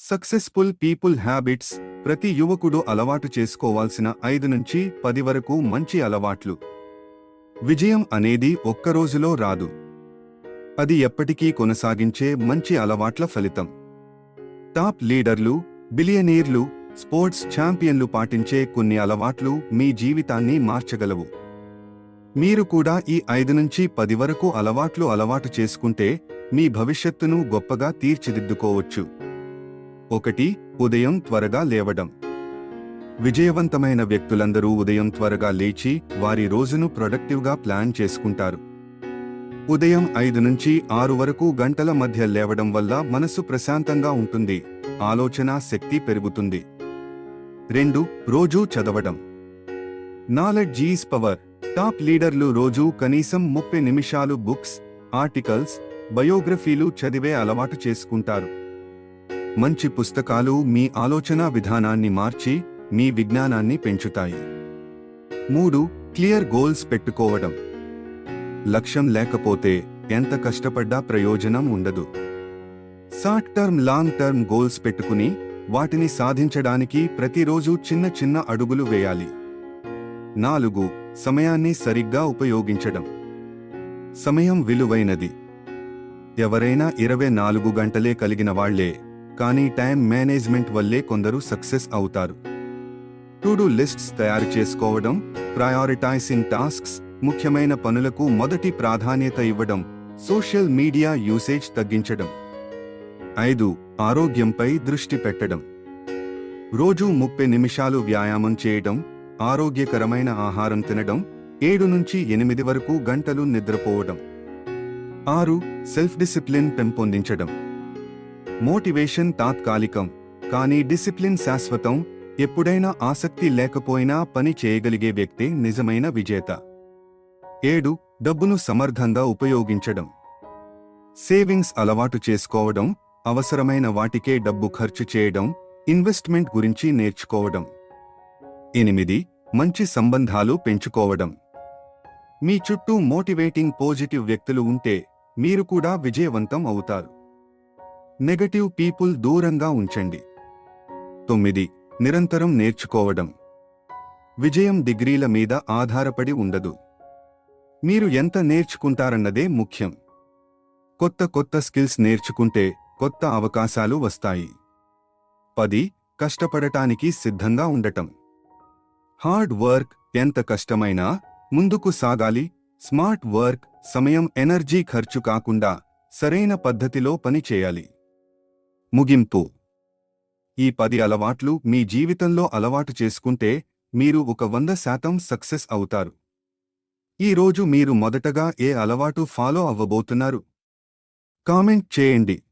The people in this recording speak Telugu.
సక్సెస్ఫుల్ పీపుల్ హ్యాబిట్స్ ప్రతి యువకుడు అలవాటు చేసుకోవాల్సిన ఐదు నుంచి పది వరకు మంచి అలవాట్లు. విజయం అనేది ఒక్క రోజులో రాదు. అది ఎప్పటికీ కొనసాగించే మంచి అలవాట్ల ఫలితం. టాప్ లీడర్లు బిలియనీర్లు స్పోర్ట్స్ ఛాంపియన్లు పాటించే కొన్ని అలవాట్లు మీ జీవితాన్ని మార్చగలవు. మీరు కూడా ఈ ఐదు నుంచి పది వరకు అలవాట్లు అలవాటు చేసుకుంటే మీ భవిష్యత్తును గొప్పగా తీర్చిదిద్దుకోవచ్చు. ఒకటి ఉదయం త్వరగా లేవడం. విజయవంతమైన వ్యక్తులందరూ ఉదయం త్వరగా లేచి వారి రోజును ప్రొడక్టివ్గా ప్లాన్ చేసుకుంటారు. ఉదయం ఐదు నుంచి ఆరు వరకు గంటల మధ్య లేవడం వల్ల మనసు ప్రశాంతంగా ఉంటుంది. ఆలోచన శక్తి పెరుగుతుంది. రెండు రోజూ చదవడం. Knowledge is power. టాప్ లీడర్లు రోజూ కనీసం ముప్పై నిమిషాలు బుక్స్ ఆర్టికల్స్ బయోగ్రఫీలు చదివే అలవాటు చేసుకుంటారు. మంచి పుస్తకాలు మీ ఆలోచన విధానాన్ని మార్చి మీ విజ్ఞానాన్ని పెంచుతాయి. మూడు క్లియర్ గోల్స్ పెట్టుకోవడం. లక్ష్యం లేకపోతే ఎంత కష్టపడ్డా ప్రయోజనం ఉండదు. Short term long term goals పెట్టుకుని వాటిని సాధించడానికి ప్రతిరోజు చిన్న చిన్న అడుగులు వేయాలి. నాలుగు సమయాన్ని సరిగ్గా ఉపయోగించడం. సమయం విలువైనది. ఎవరైనా ఇరవై నాలుగు గంటలే కలిగిన వాళ్ళే కానీ టైం మేనేజ్మెంట్ వల్లే కొందరు సక్సెస్ అవుతారు. టు డూ లిస్ట్స్ తయారు చేసుకోవడం ప్రయారిటైజింగ్ టాస్క్స్ ముఖ్యమైన పనులకు మొదటి ప్రాధాన్యత ఇవ్వడం సోషల్ మీడియా యూసేజ్ తగ్గించడం. ఐదు ఆరోగ్యంపై దృష్టి పెట్టడం. రోజు ముప్పై నిమిషాలు వ్యాయామం చేయడం ఆరోగ్యకరమైన ఆహారం తినడం ఏడు నుంచి ఎనిమిది వరకు గంటలు నిద్రపోవడం. ఆరు సెల్ఫ్ డిసిప్లిన్ పెంపొందించడం. మోటివేషన్ తాత్కాలికం కానీ డిసిప్లిన్ శాశ్వతం ఎప్పుడైనా ఆసక్తి లేకపోయినా పని చేయగలిగే వ్యక్తే నిజమైన విజేత. ఏడు డబ్బును సమర్థంగా ఉపయోగించడం. సేవింగ్స్ అలవాటు చేసుకోవడం అవసరమైన వాటికే డబ్బు ఖర్చు చేయడం ఇన్వెస్ట్మెంట్ గురించి నేర్చుకోవడం. ఎనిమిది మంచి సంబంధాలు పెంచుకోవడం. మీ చుట్టూ మోటివేటింగ్ పాజిటివ్ వ్యక్తులు ఉంటే మీరు కూడా విజయవంతం అవుతారు. నెగటివ్ పీపుల్ దూరంగా ఉంచండి. తొమ్మిది నిరంతరం నేర్చుకోవడం. విజయం డిగ్రీల మీద ఆధారపడి ఉండదు. మీరు ఎంత నేర్చుకుంటారన్నదే ముఖ్యం. కొత్త కొత్త స్కిల్స్ నేర్చుకుంటే కొత్త అవకాశాలు వస్తాయి. పది కష్టపడటానికి సిద్ధంగా ఉండటం. హార్డ్ వర్క్ ఎంత కష్టమైనా ముందుకు సాగాలి. స్మార్ట్ వర్క్ సమయం ఎనర్జీ ఖర్చు కాకుండా సరైన పద్ధతిలో పని చేయాలి. ముగింపు. ఈ పది అలవాట్లు మీ జీవితంలో అలవాటు చేసుకుంటే మీరు ఒక వంద శాతం సక్సెస్ అవుతారు. ఈ రోజు మీరు మొదటగా ఏ అలవాటు ఫాలో అవ్వబోతున్నారు? కామెంట్ చేయండి.